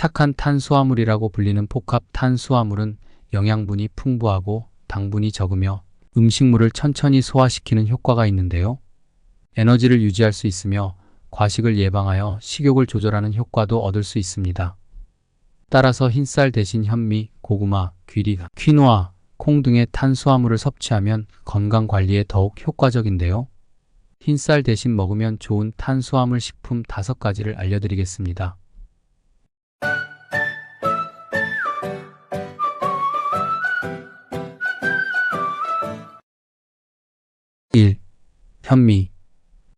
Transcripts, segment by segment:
착한 탄수화물이라고 불리는 복합 탄수화물은 영양분이 풍부하고 당분이 적으며 음식물을 천천히 소화시키는 효과가 있는데요. 에너지를 유지할 수 있으며 과식을 예방하여 식욕을 조절하는 효과도 얻을 수 있습니다. 따라서 흰쌀 대신 현미, 고구마, 귀리, 퀴노아, 콩 등의 탄수화물을 섭취하면 건강 관리에 더욱 효과적인데요. 흰쌀 대신 먹으면 좋은 탄수화물 식품 5가지를 알려드리겠습니다. 1. 현미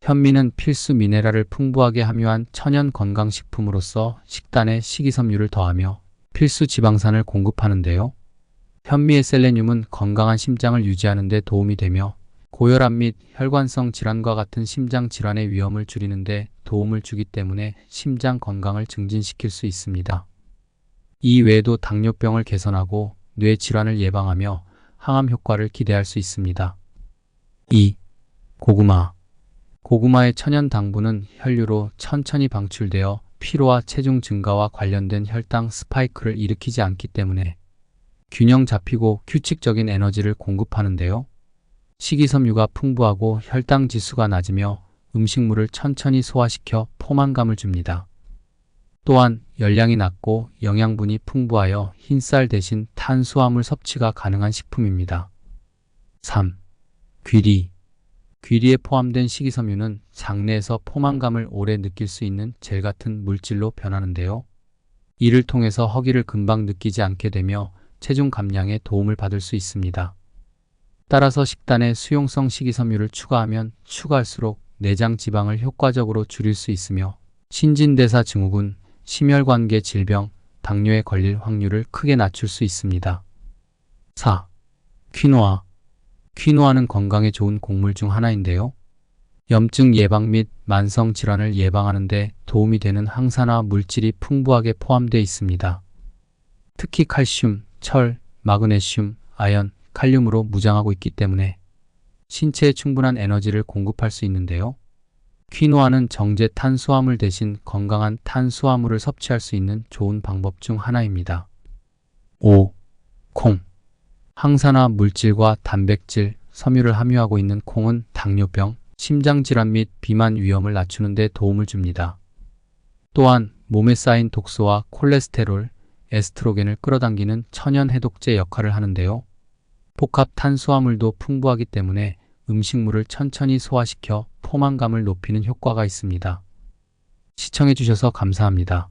현미는 필수 미네랄을 풍부하게 함유한 천연 건강식품으로서 식단에 식이섬유를 더하며 필수 지방산을 공급하는데요. 현미의 셀레늄은 건강한 심장을 유지하는 데 도움이 되며 고혈압 및 혈관성 질환과 같은 심장 질환의 위험을 줄이는 데 도움을 주기 때문에 심장 건강을 증진시킬 수 있습니다. 이 외에도 당뇨병을 개선하고 뇌 질환을 예방하며 항암 효과를 기대할 수 있습니다. 2. 고구마 고구마의 천연 당분은 혈류로 천천히 방출되어 피로와 체중 증가와 관련된 혈당 스파이크를 일으키지 않기 때문에 균형 잡히고 규칙적인 에너지를 공급하는데요. 식이섬유가 풍부하고 혈당 지수가 낮으며 음식물을 천천히 소화시켜 포만감을 줍니다. 또한 열량이 낮고 영양분이 풍부하여 흰쌀 대신 탄수화물 섭취가 가능한 식품입니다. 3. 귀리 귀리에 포함된 식이섬유는 장내에서 포만감을 오래 느낄 수 있는 젤 같은 물질로 변하는데요. 이를 통해서 허기를 금방 느끼지 않게 되며 체중 감량에 도움을 받을 수 있습니다. 따라서 식단에 수용성 식이섬유를 추가하면 추가할수록 내장 지방을 효과적으로 줄일 수 있으며 신진대사 증후군, 심혈관계 질병, 당뇨에 걸릴 확률을 크게 낮출 수 있습니다. 4. 퀴노아 퀴노아는 건강에 좋은 곡물 중 하나인데요. 염증 예방 및 만성 질환을 예방하는 데 도움이 되는 항산화 물질이 풍부하게 포함되어 있습니다. 특히 칼슘, 철, 마그네슘, 아연, 칼륨으로 무장하고 있기 때문에 신체에 충분한 에너지를 공급할 수 있는데요. 퀴노아는 정제 탄수화물 대신 건강한 탄수화물을 섭취할 수 있는 좋은 방법 중 하나입니다. 5. 콩 항산화 물질과 단백질, 섬유를 함유하고 있는 콩은 당뇨병, 심장질환 및 비만 위험을 낮추는 데 도움을 줍니다. 또한 몸에 쌓인 독소와 콜레스테롤, 에스트로겐을 끌어당기는 천연 해독제 역할을 하는데요. 복합 탄수화물도 풍부하기 때문에 음식물을 천천히 소화시켜 포만감을 높이는 효과가 있습니다. 시청해주셔서 감사합니다.